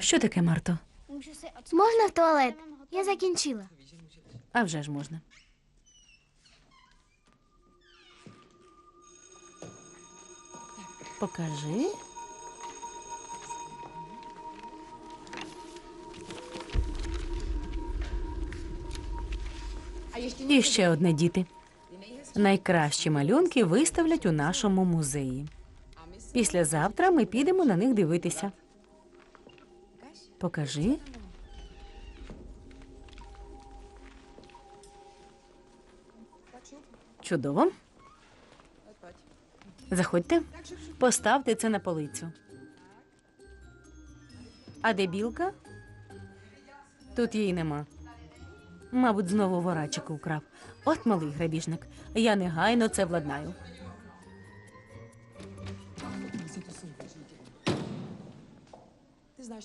Що таке, Марто? Можна в туалет? Я закінчила. А вже ж можна. Покажи. І ще одне діти. Найкращі малюнки виставлять у нашому музеї. Післязавтра ми підемо на них дивитися. Покажи. Чудово. Заходьте, поставте це на полицю. А де білка? Тут її нема. Мабуть, знову ворачик украв. От малий грабіжник. Я негайно це владнаю.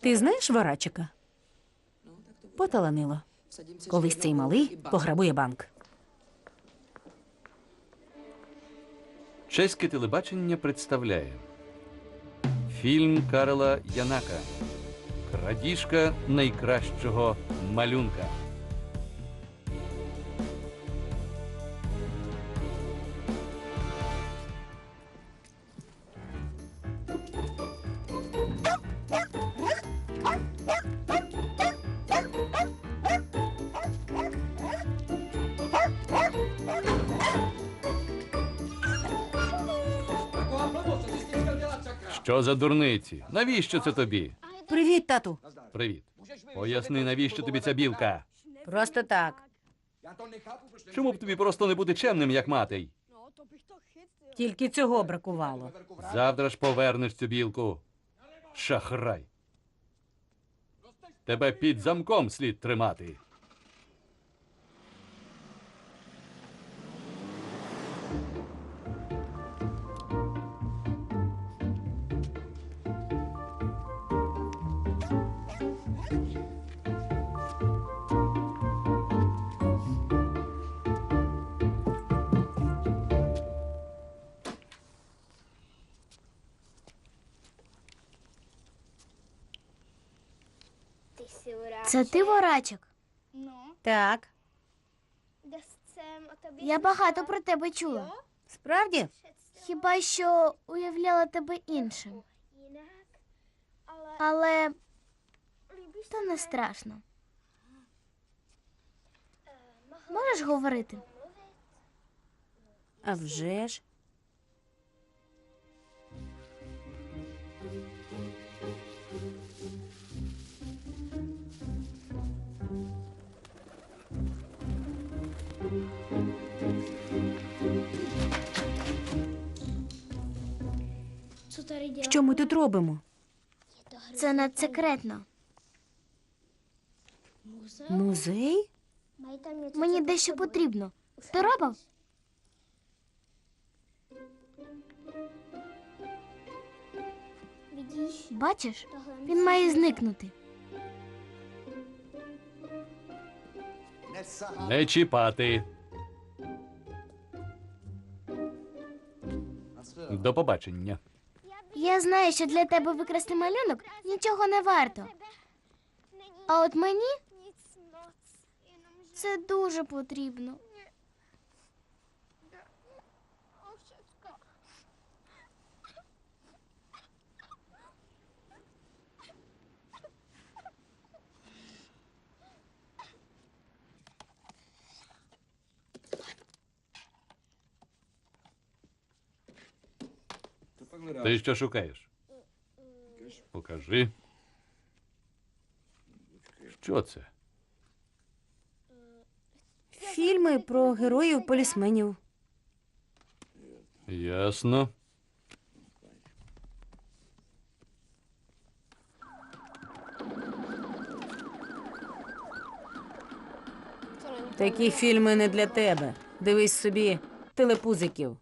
Ти знаєш Варачика? Поталанило. Колись цей малий пограбує банк. Чеське телебачення представляє фільм Карла Янака Крадіжка найкращого малюнка. Що за дурниці? Навіщо це тобі? Привіт, тату. Привіт. Поясни, навіщо тобі ця білка? Просто так. Чому б тобі просто не бути чемним, як мати? Тільки цього бракувало. Завтра ж повернеш цю білку. Шахрай. Тебе під замком слід тримати. Це ти ворачок. Так, Я багато про тебе чула. справді? Хіба що уявляла тебе іншим. Але то не страшно. Можеш говорити? А вже ж. Що ми тут робимо? Це надсекретно. Музей? Мені дещо потрібно. Ти робив? Бачиш, він має зникнути. Не чіпати. До побачення. Я знаю, що для тебе викрасти малюнок нічого не варто. А от мені це дуже потрібно. Ти що шукаєш? Покажи. Що це? Фільми про героїв полісменів. Ясно. Такі фільми не для тебе. Дивись собі телепузиків.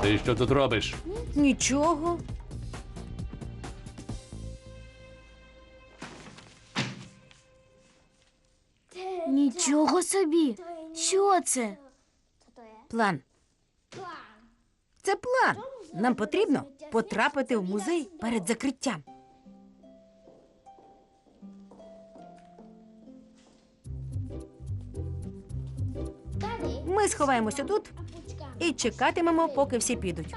Ти що тут робиш? Нічого. Нічого собі. Що це? План. Це план. Нам потрібно потрапити в музей перед закриттям. Ми сховаємося тут і чекатимемо, поки всі підуть.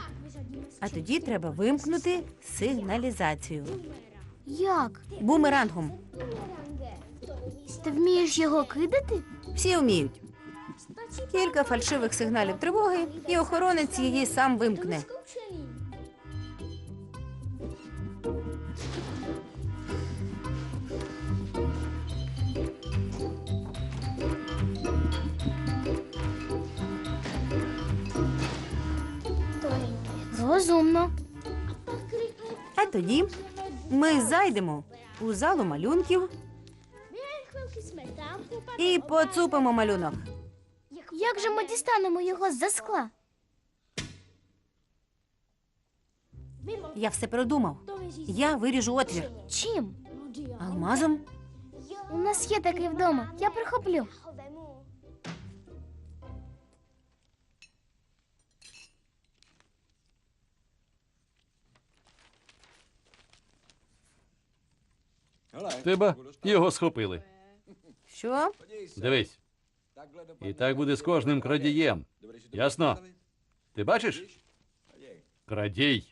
А тоді треба вимкнути сигналізацію Як? бумерангом. Ти вмієш його кидати? Всі вміють. Кілька фальшивих сигналів тривоги, і охоронець її сам вимкне. Розумно. А тоді ми зайдемо у залу малюнків і поцупимо малюнок. Як же ми дістанемо його з-за скла? Я все продумав. Я виріжу отвір Чим? алмазом. У нас є такий вдома. Я прихоплю. Тебе його схопили. Що? Дивись. І так буде з кожним крадієм. Ясно? Ти бачиш? Крадій.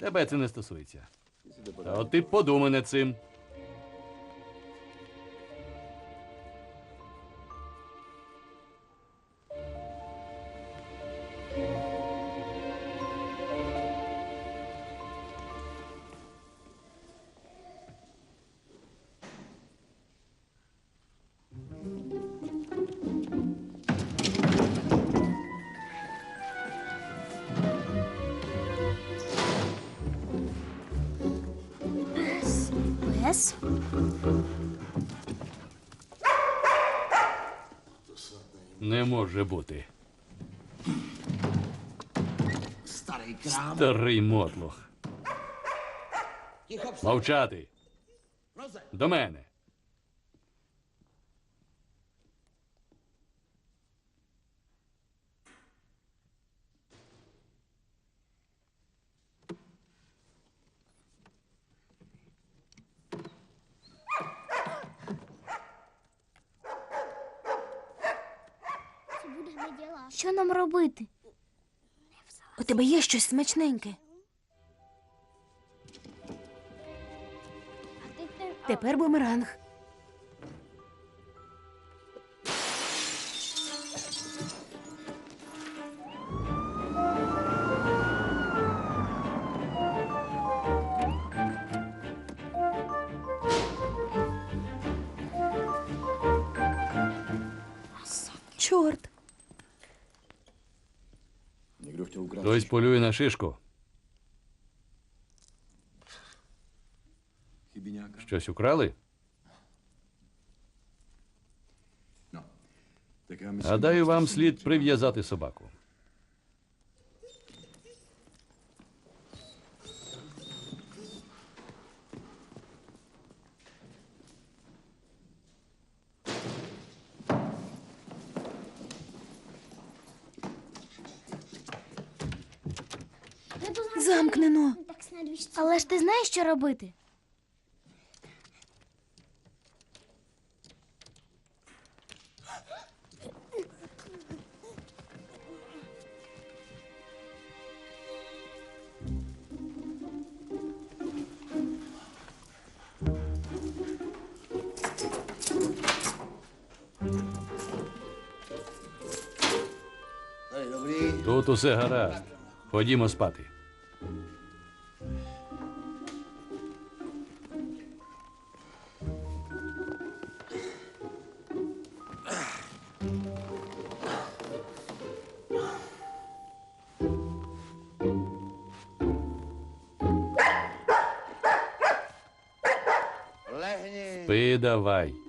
Тебе це не стосується. А от ти подумай над цим. Пес? Не може бути. Старий крам. Старий мотлох. Мовчати. До мене. Що нам робити? У тебе є щось смачненьке. Тепер бумеранг. Хтось полює на шишку. Щось украли? Tak Гадаю, вам слід прив'язати собаку. Замкнено. Але ж ти знаєш, що робити? Тут усе гаразд. Ходімо спати. Ты давай.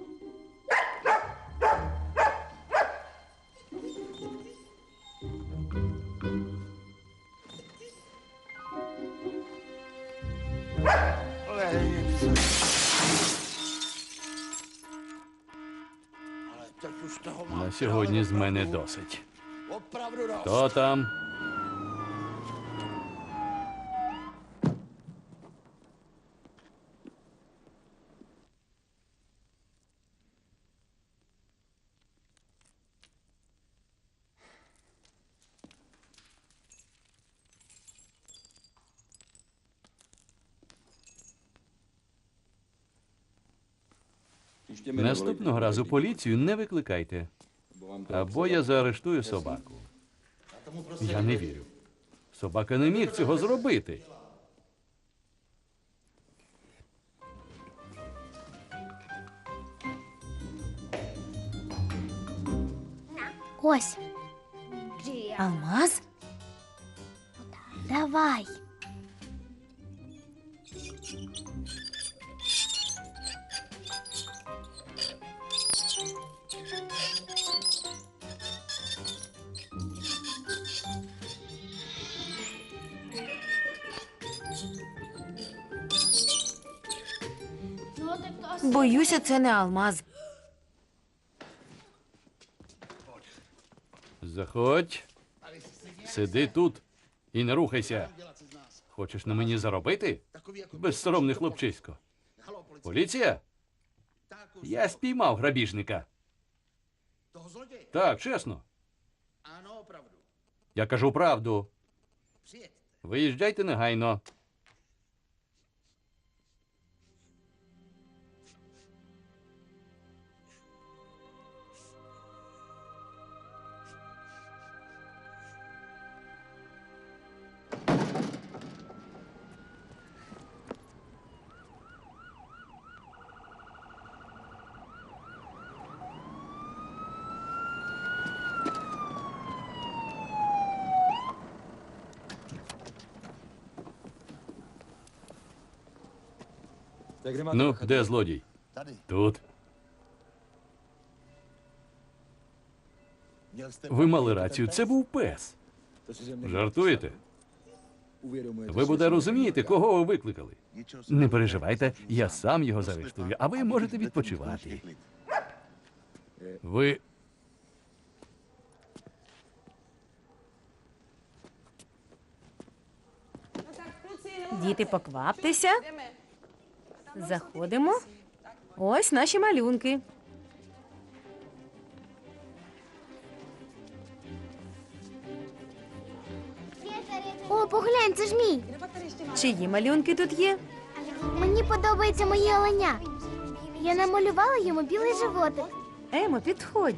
Сьогодні з мене досить. Хто там? Наступного разу поліцію не викликайте, або я заарештую собаку. Я не вірю. Собака не міг цього зробити. Ось, Алмаз? давай. Боюся, це не алмаз. Заходь. Сиди тут і не рухайся. Хочеш на мені заробити? Безсоромний хлопчисько. Поліція? Я спіймав грабіжника. Так, чесно. Я кажу правду. Виїжджайте негайно. Ну, де злодій? Тут. Ви мали рацію, це був пес. Жартуєте? Ви буде розумієте, кого ви викликали. Не переживайте, я сам його заарештую, а ви можете відпочивати. Ви. Діти, покваптеся. Заходимо. Ось наші малюнки. О, поглянь, це ж мій. Чиї малюнки тут є? Мені подобається моє оленя. Я намалювала йому білий животик. Емо, підходь.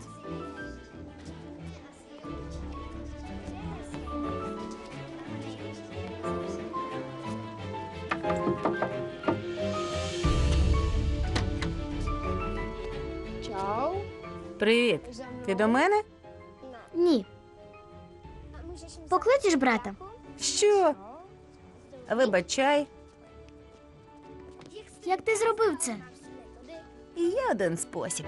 Привіт. Ти до мене? Ні. Покличеш брата? Що? Вибачай, Як ти зробив це? є один спосіб.